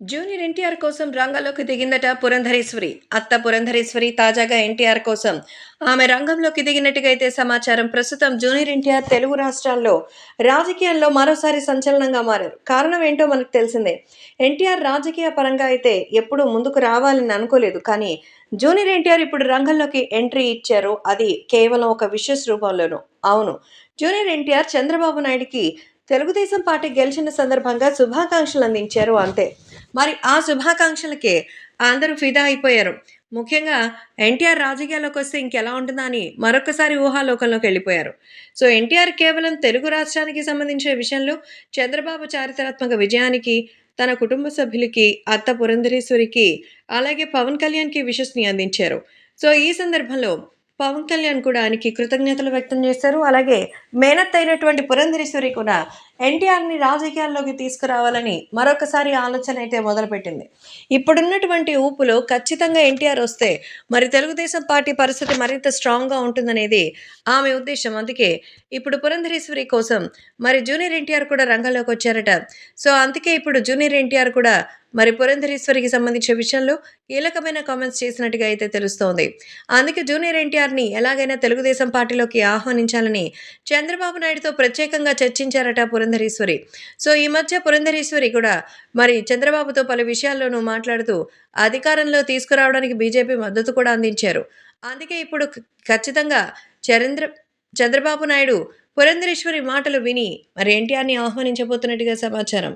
Junior NTR కోసం రంగంలోకి దిగిందట పురంధరేశ్వరి. అత్త పురంధరేశ్వరి తాజాగా ఎన్టీఆర్ కోసం. ఆమె రంగంలోకి దిగినట్టుగా అయితే సమాచారం ప్రస్తుతం జూనియర్ ఎన్టీఆర్ తెలుగు రాష్ట్రాల్లో రాజకీయాల్లో మరోసారి సంచలనంగా మారారు. కారణం ఏంటో మనకు తెలిసిందే. ఎన్టీఆర్ రాజకీయ పరంగా అయితే ఎప్పుడూ ముందుకు రావాలని అనుకోలేదు. కానీ జూనియర్ ఎన్టీఆర్ ఇప్పుడు రంగంలోకి ఎంట్రీ ఇచ్చారు. అది కేవలం ఒక విశేష రూపంలోనూ అవును జూనియర్ ఎన్టీఆర్ చంద్రబాబు నాయుడికి తెలుగుదేశం పార్టీ గెలిచిన సందర్భంగా శుభాకాంక్షలు అందించారు అంతే. మరి ఆ శుభాకాంక్షలకే అందరూ ఫిదా అయిపోయారు. ముఖ్యంగా ఎన్టీఆర్ రాజకీయాల్లోకి వస్తే ఇంకెలా ఉంటుందా అని మరొకసారి ఊహాలోకంలోకి వెళ్ళిపోయారు. సో ఎన్టీఆర్ కేవలం తెలుగు రాష్ట్రానికి సంబంధించిన విషయంలో చంద్రబాబు చారిత్రాత్మక విజయానికి తన కుటుంబ సభ్యులకి అత్త పురంధరేశ్వరికి అలాగే పవన్ కళ్యాణ్కి విషస్ని అందించారు. సో ఈ సందర్భంలో పవన్ కళ్యాణ్ కూడా ఆయనకి కృతజ్ఞతలు వ్యక్తం చేశారు. అలాగే మేనత్ అయినటువంటి పురంధరేశ్వరి కూడా ఎన్టీఆర్ని రాజకీయాల్లోకి తీసుకురావాలని మరొకసారి ఆలోచన అయితే మొదలుపెట్టింది. ఇప్పుడున్నటువంటి ఊపులో ఖచ్చితంగా ఎన్టీఆర్ వస్తే మరి తెలుగుదేశం పార్టీ పరిస్థితి మరింత స్ట్రాంగ్గా ఉంటుందనేది ఆమె ఉద్దేశం. అందుకే ఇప్పుడు పురంధరేశ్వరి కోసం మరి జూనియర్ ఎన్టీఆర్ కూడా రంగంలోకి వచ్చారట. సో అందుకే ఇప్పుడు జూనియర్ ఎన్టీఆర్ కూడా మరి పురంధరేశ్వరికి సంబంధించిన విషయంలో కీలకమైన కామెంట్స్ చేసినట్టుగా అయితే తెలుస్తోంది. అందుకే జూనియర్ ఎన్టీఆర్ని ఎలాగైనా తెలుగుదేశం పార్టీలోకి ఆహ్వానించాలని చంద్రబాబు నాయుడుతో ప్రత్యేకంగా చర్చించారట పురంధరేశ్వరి. సో ఈ మధ్య పురంధరేశ్వరి కూడా మరి చంద్రబాబుతో పలు విషయాల్లోనూ మాట్లాడుతూ అధికారంలో తీసుకురావడానికి బీజేపీ మద్దతు కూడా అందించారు. అందుకే ఇప్పుడు ఖచ్చితంగా చంద్ర చంద్రబాబు నాయుడు పురంధరేశ్వరి మాటలు విని మరి ఎన్టీఆర్ని ఆహ్వానించబోతున్నట్టుగా సమాచారం.